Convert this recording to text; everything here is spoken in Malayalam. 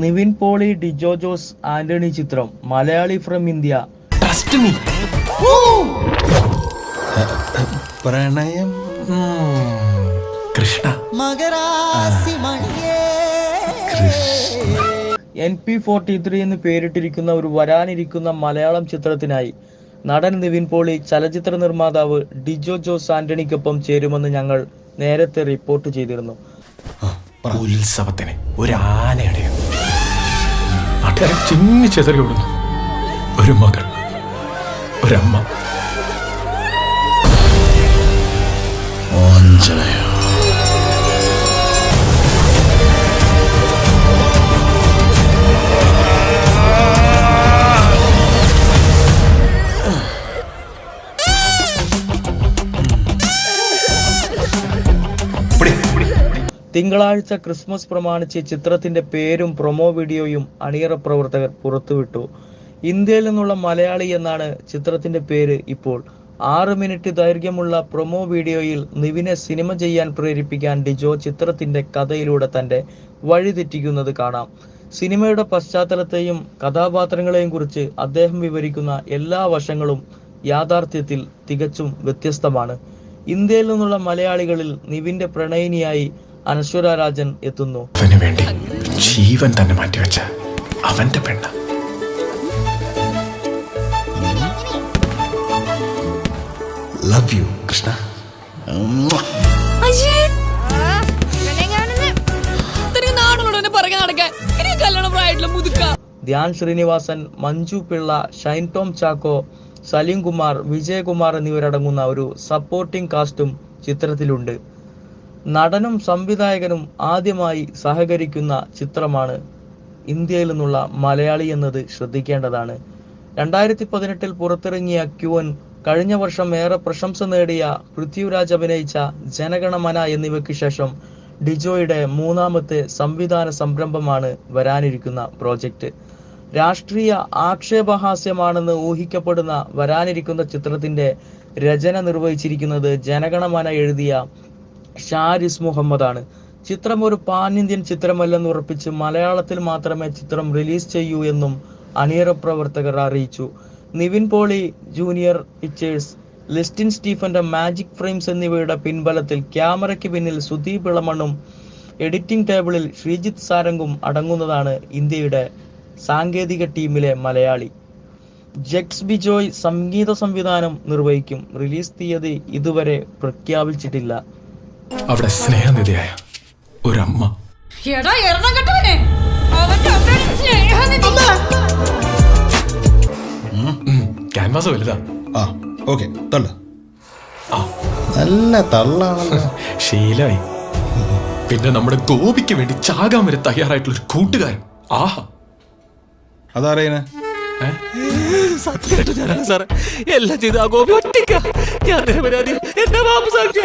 നിവിൻ പോളി ഡിജോ ജോസ് ആന്റണി ചിത്രം Malayali from India. Trust me പ്രണയം. Krishna. N P forty three എന്ന് പേരിട്ടിരിക്കുന്ന ഒരു വരാനിരിക്കുന്ന മലയാളം ചിത്രത്തിനായി നടൻ നിവിൻ പോളി ചലച്ചിത്ര നിർമ്മാതാവ് ഡിജോ ജോസ് ആന്റണിക്കൊപ്പം ചേരുമെന്ന് ഞങ്ങൾ നേരത്തെ റിപ്പോർട്ട് ചെയ്തിരുന്നു. ഉത്സവത്തിന് ഒരു ആനയുടെ ചിന്നി ചെതറി ഓടുന്നു. ഒരു മകൾ ഒരമ്മ. തിങ്കളാഴ്ച ക്രിസ്മസ് പ്രമാണിച്ച് ചിത്രത്തിന്റെ പേരും പ്രൊമോ വീഡിയോയും അണിയറ പ്രവർത്തകർ പുറത്തുവിട്ടു. ഇന്ത്യയിൽ നിന്നുള്ള മലയാളി എന്നാണ് ചിത്രത്തിന്റെ പേര് ഇപ്പോൾ. ആറ് മിനിറ്റ് ദൈർഘ്യമുള്ള പ്രൊമോ വീഡിയോയിൽ നിവിനെ സിനിമ ചെയ്യാൻ പ്രേരിപ്പിക്കാൻ ഡിജോ ചിത്രത്തിന്റെ കഥയിലൂടെ തന്റെ വഴിതെറ്റിക്കുന്നത് കാണാം. സിനിമയുടെ പശ്ചാത്തലത്തെയും കഥാപാത്രങ്ങളെയും കുറിച്ച് അദ്ദേഹം വിവരിക്കുന്ന എല്ലാ വശങ്ങളും യാഥാർത്ഥ്യത്തിൽ തികച്ചും വ്യത്യസ്തമാണ്. ഇന്ത്യയിൽ നിന്നുള്ള മലയാളികളിൽ നിവിന്റെ പ്രണയിനിയായി അനശ്വര രാജൻ എത്തുന്നു. അവന് വേണ്ടി ജീവൻ തന്നെ മാറ്റിവെച്ച അവന്റെ പെണ്ണ. Love you Krishna. Dhyan Sreenivasan Manju Pillai Shine Tom Chacko Salim Kumar Vijayakumar എന്നിവരടങ്ങുന്ന ഒരു സപ്പോർട്ടിംഗ് കാസ്റ്റും ചിത്രത്തിലുണ്ട്. നടനും സംവിധായകനും ആദ്യമായി സഹകരിക്കുന്ന ചിത്രമാണ് ഇന്ത്യയിൽ നിന്നുള്ള മലയാളി എന്നത് ശ്രദ്ധിക്കേണ്ടതാണ്. രണ്ടായിരത്തി പതിനെട്ടിൽ പുറത്തിറങ്ങിയ ക്യുവൻ കഴിഞ്ഞ വർഷം ഏറെ പ്രശംസ നേടിയ പൃഥ്വിരാജ് അഭിനയിച്ച ജനഗണമന എന്നിവയ്ക്ക് ശേഷം ഡിജോയുടെ മൂന്നാമത്തെ സംവിധാന സംരംഭമാണ് വരാനിരിക്കുന്ന പ്രോജക്റ്റ് രാഷ്ട്രീയ ആക്ഷേപഹാസ്യമാണെന്ന് ഊഹിക്കപ്പെടുന്ന വരാനിരിക്കുന്ന ചിത്രത്തിന്റെ രചന നിർവഹിച്ചിരിക്കുന്നത് ജനഗണമന എഴുതിയ ഷാരിസ് മുഹമ്മദാണ്. ചിത്രം ഒരു പാൻ ഇന്ത്യൻ ചിത്രമല്ലെന്ന് ഉറപ്പിച്ച് മലയാളത്തിൽ മാത്രമേ ചിത്രം റിലീസ് ചെയ്യൂ എന്നും അണിയറ പ്രവർത്തകർ അറിയിച്ചു. നിവിൻ പോളി ജൂനിയർ പിക്ചേഴ്സ് ലിസ്റ്റിൻ സ്റ്റീഫന്റെ മാജിക് ഫ്രെയിംസ് എന്നിവയുടെ പിൻബലത്തിൽ ക്യാമറയ്ക്ക് പിന്നിൽ സുദീപ് ഇളമണ്ണും എഡിറ്റിംഗ് ടേബിളിൽ ശ്രീജിത്ത് സാരംഗും അടങ്ങുന്നതാണ് ഇന്ത്യയുടെ സാങ്കേതിക ടീമിലെ മലയാളി. ജെക്സ് ബിജോയ് സംഗീത സംവിധാനം നിർവഹിക്കും. റിലീസ് തീയതി ഇതുവരെ പ്രഖ്യാപിച്ചിട്ടില്ല. അവിടെ സ്നേഹനിധിയായ ഒരമ്മ. എടാ എണ്ണം കെട്ടവനെ അവന്റെ അമ്മയുടെ സ്നേഹനിധി. ക്യാൻവാസ് വലുതാ. ആ ഓക്കെ തള്ള. നല്ല തള്ളാണല്ലോ. ശീലായി. പിന്നെ നമ്മുടെ ഗോപിക്ക് വേണ്ടി ചാകാൻ വരെ തയ്യാറായിട്ടുള്ള ഒരു കൂട്ടുകാരൻ. ആഹാ. അതറിയണേ സത്യമായിട്ട് ഞാനാണ് സാറേ. എല്ലാം ചെയ്ത് ആ ഗോപി ഒറ്റയ്ക്ക. ഞാൻ പരാതി എന്റെ മാപ്പ് സാക്ഷി